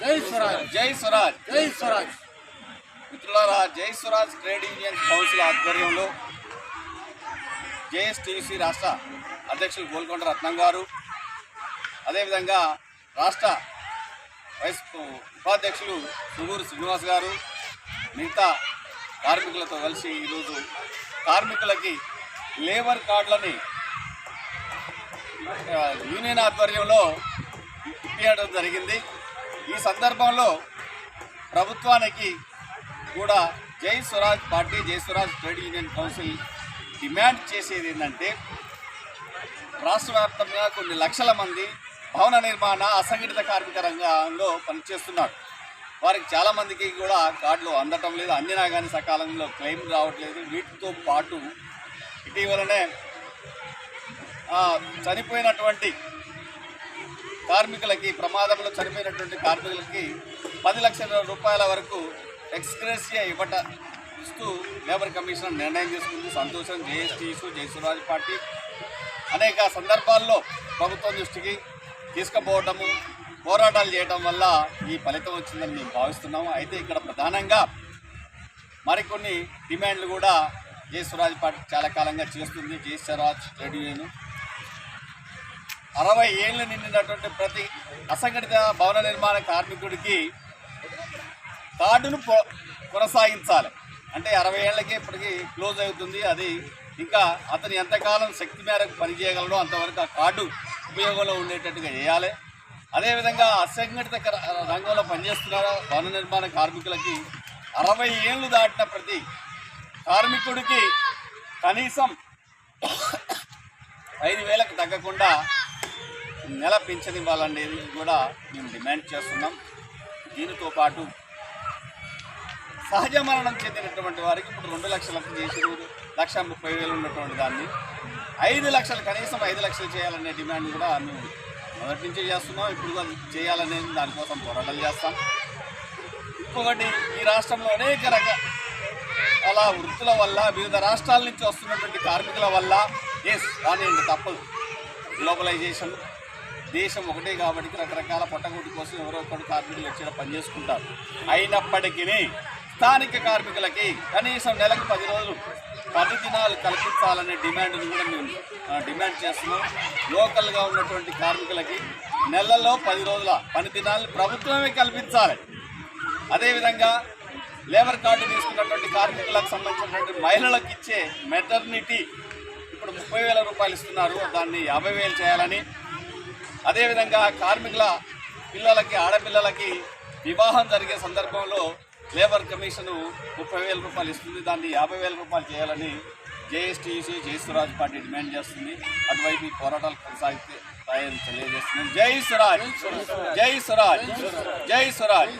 జై స్వరాజ్ జై స్వరాజ్ జై స్వరాజ్. మిత్రులారా జై స్వరాజ్ ట్రేడ్ యూనియన్ కౌన్సిల్ ఆధ్వర్యంలో జేఎస్టీసీ రాష్ట్ర అధ్యక్షులు గోల్కొండ రత్నం గారు అదేవిధంగా రాష్ట్ర వైస్ ఉపాధ్యక్షులు సుగూరు శ్రీనివాస్ గారు మిగతా కార్మికులతో కలిసి ఈరోజు కార్మికులకి లేబర్ కార్డులని యూనియన్ ఆధ్వర్యంలో ఇప్పించడం జరిగింది. ఈ సందర్భంలో ప్రభుత్వానికి కూడా జై స్వరాజ్ పార్టీ జై Swaraj trade union council demand చేసేది ఏంటంటే రాష్ట్ర వ్యాప్తంగా కొన్ని లక్షల మంది భవన నిర్మాణ అసంఘటిత కార్మిక రంగంలో పనిచేస్తున్నారు. వారికి చాలామందికి కూడా కార్డులు అందటం లేదు. అందినా కానీ సకాలంలో క్లెయిమ్ రావట్లేదు. వీటితో పాటు ఇటీవలనే చనిపోయినటువంటి కార్మికులకి ప్రమాదంలో చనిపోయినటువంటి కార్మికులకి పది లక్షల రూపాయల వరకు ఎక్స్గ్రెసియా ఇవ్వట ఇస్తూ లేబర్ కమిషన్ నిర్ణయం తీసుకుంది. సంతోషం జేఎస్టీసు జయసురాజ్ పార్టీ. అనేక సందర్భాల్లో ప్రభుత్వం దృష్టికి తీసుకుపోవటము పోరాటాలు చేయడం వల్ల ఈ ఫలితం వచ్చిందని మేము భావిస్తున్నాము. అయితే ఇక్కడ ప్రధానంగా మరికొన్ని డిమాండ్లు కూడా జై పార్టీ చాలా కాలంగా చేస్తుంది. జై స్వరాజ్ నేను అరవై ఏళ్ళు నిండినటువంటి ప్రతి అసంఘటిత భవన నిర్మాణ కార్మికుడికి కార్డును కొ- కొనసాగించాలి. అంటే అరవై ఏళ్ళకి ఇప్పటికి క్లోజ్ అవుతుంది. అది ఇంకా అతను ఎంతకాలం శక్తి మేరకు పనిచేయగలడో అంతవరకు ఆ కార్డు ఉపయోగంలో ఉండేటట్టుగా చేయాలి. అదేవిధంగా అసంఘటిత రంగంలో పనిచేస్తున్న భవన నిర్మాణ కార్మికులకి అరవై ఏళ్ళు దాటిన ప్రతి కార్మికుడికి కనీసం ఐదు వేలకు తగ్గకుండా నెల పింఛన్ ఇవ్వాలనేది కూడా మేము డిమాండ్ చేస్తున్నాం. దీనితో పాటు సహజ మరణం చెందినటువంటి వారికి ఇప్పుడు రెండు లక్షలకు చేసి లక్ష ముప్పై వేలు ఉన్నటువంటి దాన్ని ఐదు లక్షలు కనీసం ఐదు లక్షలు చేయాలనే డిమాండ్ కూడా మేము మొదటి నుంచే చేస్తున్నాం. ఇప్పుడు కూడా చేయాలనేది దానికోసం పోరాటాలు చేస్తాం. ఇంకొకటి ఈ రాష్ట్రంలో అనేక రకాల అలా వృత్తుల వల్ల వివిధ రాష్ట్రాల నుంచి వస్తున్నటువంటి కార్మికుల వల్ల ఎస్ కానివ్వండి తప్పదు. గ్లోబలైజేషన్ దేశం ఒకటే కాబట్టి రకరకాల పొట్టగొట్టు కోసం ఎవరో ఒకటి కార్మికులు వచ్చి పనిచేసుకుంటారు. అయినప్పటికీ స్థానిక కార్మికులకి కనీసం నెలకు పది రోజులు పది దినాలు కల్పించాలనే డిమాండ్ని కూడా మేము డిమాండ్ చేస్తున్నాం. లోకల్గా ఉన్నటువంటి కార్మికులకి నెలలో పది రోజుల పని దినాలు ప్రభుత్వమే కల్పించాలి. అదేవిధంగా లేబర్ కార్డు తీసుకున్నటువంటి కార్మికులకు సంబంధించినటువంటి మహిళలకు ఇచ్చే మెటర్నిటీ ఇప్పుడు ముప్పై వేల రూపాయలు ఇస్తున్నారు. దాన్ని యాభై వేలు చేయాలని అదేవిధంగా కార్మికుల పిల్లలకి ఆడపిల్లలకి వివాహం జరిగే సందర్భంలో లేబర్ కమిషను ముప్పై వేల రూపాయలు ఇస్తుంది. దాన్ని యాభై వేల రూపాయలు చేయాలని జేఎస్టీసీ జయసురాజ్ పార్టీ డిమాండ్ చేస్తుంది. అటువైపు ఈ పోరాటాలు కొనసాగితే తెలియజేస్తుంది జై స్వరాజ్ జై స్వరాజ్ జై స్వరాజ్